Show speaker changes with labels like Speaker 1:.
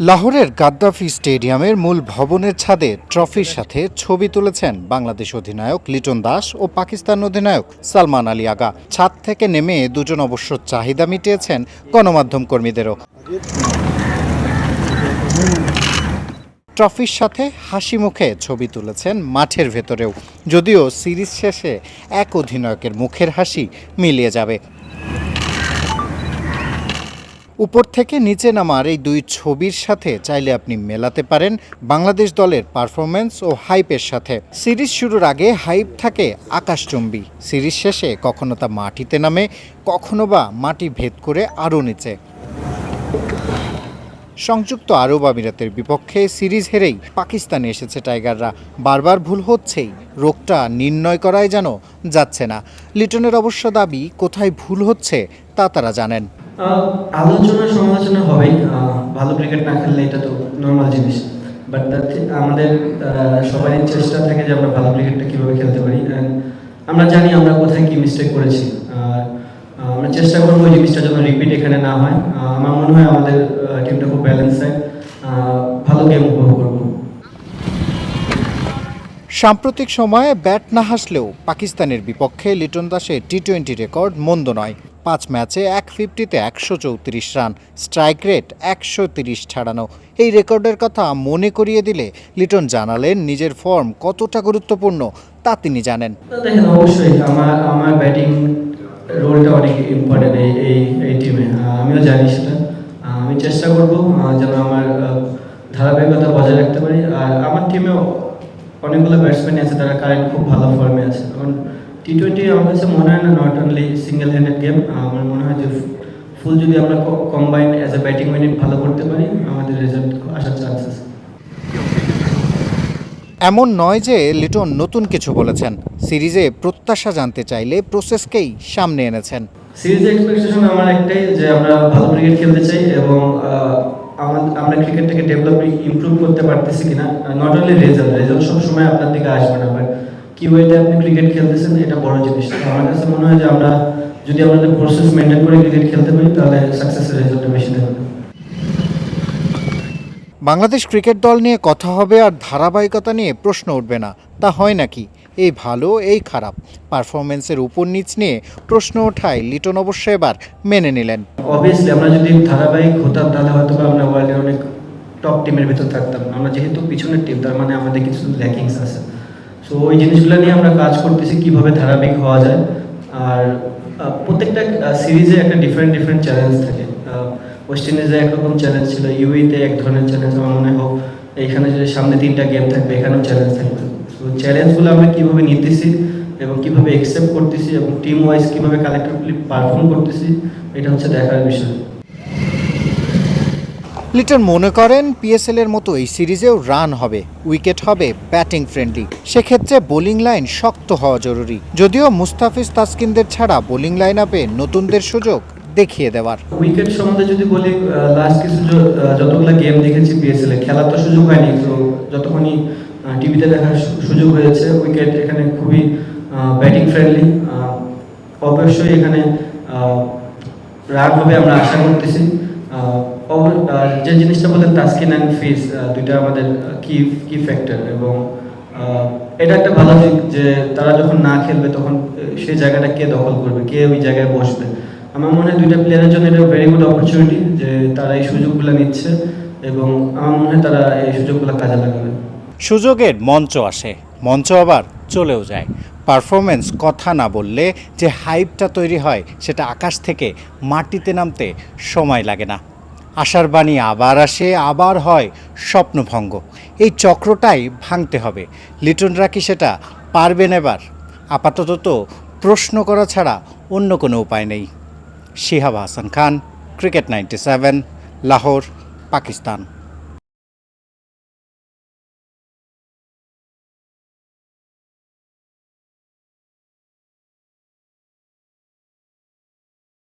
Speaker 1: লাহোরের গাদ্দাফি স্টেডিয়ামের মূল ভবনের ছাদে ট্রফির সাথে ছবি তুলেছেন বাংলাদেশ অধিনায়ক লিটন দাস ও পাকিস্তান অধিনায়ক সালমান আলী আগা। ছাদ থেকে নেমে দুজন অবশ্য চাহিদা মিটিয়েছেন গণমাধ্যম কর্মীদেরও। ট্রফির সাথে হাসি মুখে ছবি তুলেছেন মাঠের ভেতরেও। যদিও সিরিজ শেষে এক অধিনায়কের মুখের হাসি মিলিয়ে যাবে। উপর থেকে নিচে নামার এই দুই ছবির সাথে চাইলে আপনি মেলাতে পারেন বাংলাদেশ দলের পারফরমেন্স ও হাইপের সাথে। সিরিজ শুরুর আগে হাইপ থাকে আকাশচুম্বী। সিরিজ শেষে কখনো তা মাটিতে নামে, কখনো বা মাটি ভেদ করে আরও নিচে। সংযুক্ত আরব আমিরাতের বিপক্ষে সিরিজ হেরেই পাকিস্তানে এসেছে টাইগাররা। বারবার ভুল হচ্ছেই, রোগটা নির্ণয় করাই যেন যাচ্ছে না। লিটনের অবশ্য দাবি, কোথায় ভুল হচ্ছে তা তারা জানেন।
Speaker 2: আলোচনা সমালোচনা হবেই। ভালো ক্রিকেট না খেললে এটা তো নর্মাল জিনিস। বাট আমাদের আহ, সবারই চেষ্টা থাকে যে আমরা ভালো ক্রিকেটটা কীভাবে খেলতে পারি। আমরা জানি আমরা কোথায় কী মিস্টেক করেছি। আর আমরা চেষ্টা করব ওই জিনিসটা যেন রিপিট এখানে না হয়। আমার মনে হয় আমাদের টিমটা খুব ব্যালেন্স হয়। ভালো গেম উপভোগ করব।
Speaker 1: সাম্প্রতিক সময়ে ব্যাট না হাসলেও পাকিস্তানের বিপক্ষে লিটন দাসের টি টোয়েন্টি রেকর্ড মন্দ নয়। পাঁচ ম্যাচে এক ফিফটিতে একশো চৌত্রিশ রান, স্ট্রাইক রেট একশো তিরিশ ছাড়ানো। এই রেকর্ডের কথা মনে করিয়ে দিলে লিটন জানালেন নিজের ফর্ম কতটা গুরুত্বপূর্ণ তা তিনি জানেন।
Speaker 2: অবশ্যই, আমার আমার ব্যাটিং রোলটা অনেক ইম্পর্টেন্ট এই এই টিমে আমিও জানি সেটা। আমি চেষ্টা করব যেন আমার ধারাবাহিকতা বজায় রাখতে পারি। আর আমার টিমেও অনেকগুলো ব্যাটসম্যান আছে, তারা কারেন্ট খুব ভালো ফর্মে আছে। টি টোয়েন্টি আমার কাছে মনে হয় না not only single handed game আমার মনে হয় যে ফুল যদি আমরা combine as a batting unit ভালো করতে পারি আমাদের রেজাল্ট আসার চান্স আছে
Speaker 1: এমন নয় যে লিটন নতুন কিছু বলেছেন। সিরিজে প্রত্যাশা জানতে চাইলে প্রসেসকেই সামনে এনেছেন।
Speaker 2: সিরিজের এক্সপেকটেশন আমার একটাই যে আমরা ভালো ক্রিকেট খেলতে চাই এবং আমরা ক্রিকেটটাকে ডেভেলপ ইমপ্রুভ করতে পারতেছি কিনা। নট অনলি রেজাল্ট রেজাল্ট সবসময় আপনার দিকে আসবে না বাট কি ওয়েতে আপনি ক্রিকেট খেলতেছেন এটা বড় জিনিস। আমার কাছে মনে হয় যে আমরা যদি আমাদের প্রসেস মেনটেন করে ক্রিকেট খেলতে পারি তাহলে সাকসেসের রেজাল্টটা বেশি দেবে।
Speaker 1: বাংলাদেশ ক্রিকেট দল নিয়ে কথা হবে আর ধারাবাহিকতা নিয়ে প্রশ্ন উঠবে না। তা হয় নাকি? এই ভালো এই খারাপ? পারফরমেন্সের উপর নিচ নিয়ে প্রশ্ন ওঠায় লিটন অবশ্য এবার মেনে নিলেন।
Speaker 2: অবভিয়াসলি আমরা যদি ধারাবাহিক হতাম তাহলে হয়তো আমরা ওয়ার্ল্ডের অনেক টপ টিমের ভিতর থাকতাম। আমরা যেহেতু পিছনের টিম তার মানে আমাদের কিছু ল্যাকিংস আছে। সো ওই জিনিসগুলো নিয়ে আমরা কাজ করতেছি, কীভাবে ধারাবাহিক হওয়া যায়। আর প্রত্যেকটা সিরিজে একটা ডিফারেন্ট ডিফারেন্ট চ্যালেঞ্জ থাকে। ওয়েস্ট ইন্ডিজে একরকম চ্যালেঞ্জ ছিল ইউইতে এক ধরনের চ্যালেঞ্জ আমার মনে হোক। এইখানে যদি সামনে তিনটা গেম থাকবে, এখানেও চ্যালেঞ্জ থাকবে। তো চ্যালেঞ্জগুলো আমরা কীভাবে নিতেছি এবং কীভাবে একসেপ্ট করতেছি এবং টিম ওয়াইজ কীভাবে কালেক্টিভলি পারফর্ম করতেছি, এটা হচ্ছে দেখার বিষয়।
Speaker 1: লিটন মনে করেন পিএসএল এর মতো এই সিরিজেও রান হবে, উইকেট হবে, ব্যাটিং ফ্রেন্ডলি। সেক্ষেত্রে বোলিং লাইন শক্ত হওয়া জরুরি। যদিও মুস্তাফিজ তাসকিনদের ছাড়া বোলিং লাইন আপে নতুনদের সুযোগ দেখিয়ে দেওয়ার।
Speaker 2: উইকেট সম্বন্ধে যদি বলি লাস্ট কিছু যতগুলো গেম দেখেছি পিএসএল এ, খেলার তো সুযোগ হয়নি তো যতক্ষণই টিভিতে দেখার সুযোগ হয়েছে, উইকেট এখানে খুবই ব্যাটিং ফ্রেন্ডলি অবশ্যই এখানে রান হবে আমরা আশা করতেছি। যে জিনিসটা বললেন তাস্কিন অ্যান্ড ফিস দুইটা আমাদের কি কি ফ্যাক্টর এবং এটা একটা ভালো দিক যে তারা যখন না খেলবে তখন সেই জায়গাটা কে দখল করবে, কে ওই জায়গায় বসবে? আমার মনে হয় দুইটা প্লেয়ারের জন্য এটা ভেরি গুড অপরচুনিটি যে তারা এই সুযোগগুলো নিচ্ছে এবং আমার মনে হয় তারা এই সুযোগগুলো কাজে লাগাবে।
Speaker 1: সুযোগের মঞ্চ আসে, মঞ্চ আবার চলেও যায়। পারফরমেন্স কথা না বললে যে হাইপটা তৈরি হয়, সেটা আকাশ থেকে মাটিতে নামতে সময় লাগে না। আশার বাণী আবার আসে, আবার হয় স্বপ্নভঙ্গ। এই চক্রটাই ভাঙতে হবে। লিটন রাখি সেটা পারবেন এবার। আপাতত তো প্রশ্ন করা ছাড়া অন্য কোনো উপায় নেই। Shihab Hasan Khan, cricket ninety seven, Lahore, Pakistan.